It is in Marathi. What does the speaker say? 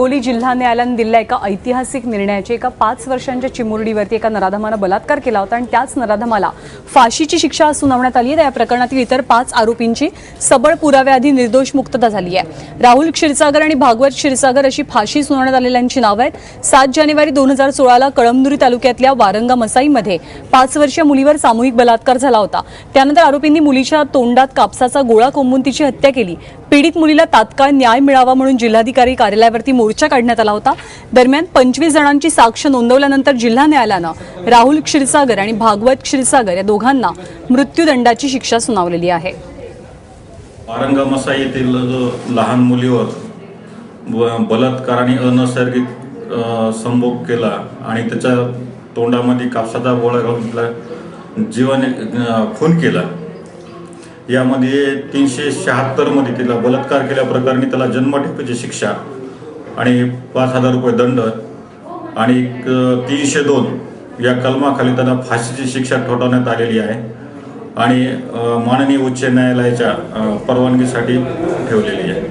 हिंगोली जिल्हा न्यायालयाने दिलेल्या एका ऐतिहासिक निर्णयाची एका पाच वर्षांच्या चिमुरडीवरती एका नराधमानं बलात्कार केला होता आणि त्याच नराधमाला फाशीची शिक्षा सुनावण्यात आली आहे. या प्रकरणातील इतर पाच आरोपींची सबळ पुराव्याआधी निर्दोष मुक्तता झाली आहे. राहुल क्षीरसागर आणि भागवत क्षीरसागर अशी फाशी सुनावण्यात आलेल्यांची नावं आहेत. सात जानेवारी दोन हजार सोळाला कळमनुरी तालुक्यातल्या वारंगा मसाईमध्ये पाच वर्षीय मुलीवर सामूहिक बलात्कार झाला होता. त्यानंतर आरोपींनी मुलीच्या तोंडात कापसाचा गोळा कोंबून तिची हत्या केली. पीडित मुलीला तात्काळ न्याय मिळावा म्हणून जिल्हाधिकारी कार्यालयावरती मोर्चा काढण्यात आला होता. दरम्यान पंचवीस जणांची साक्ष नोंदवल्यानंतर जिल्हा न्यायालयानं राहुल क्षीरसागर आणि भागवत क्षीरसागर या दोघांना मृत्यूदंडाची शिक्षा सुनावलेली आहे. औरंगामसा येथील लहान मुलीवर ब- बलात्कार आणि अनैसर्गिक संभोग केला आणि त्याच्या तोंडामध्ये कापसाचा गोळा घालून तिला जीवन खून केला. यामध्ये तीनशे शहात्तरमध्ये तिला बलात्कार केल्याप्रकरणी त्याला जन्मठेपेची शिक्षा आणि पाच हजार रुपये दंड आणि तीनशे दोन या कलमाखाली त्यांना फाशीची शिक्षा ठोठावण्यात आलेली आहे आणि माननीय उच्च न्यायालयाच्या परवानगीसाठी ठेवलेली आहे.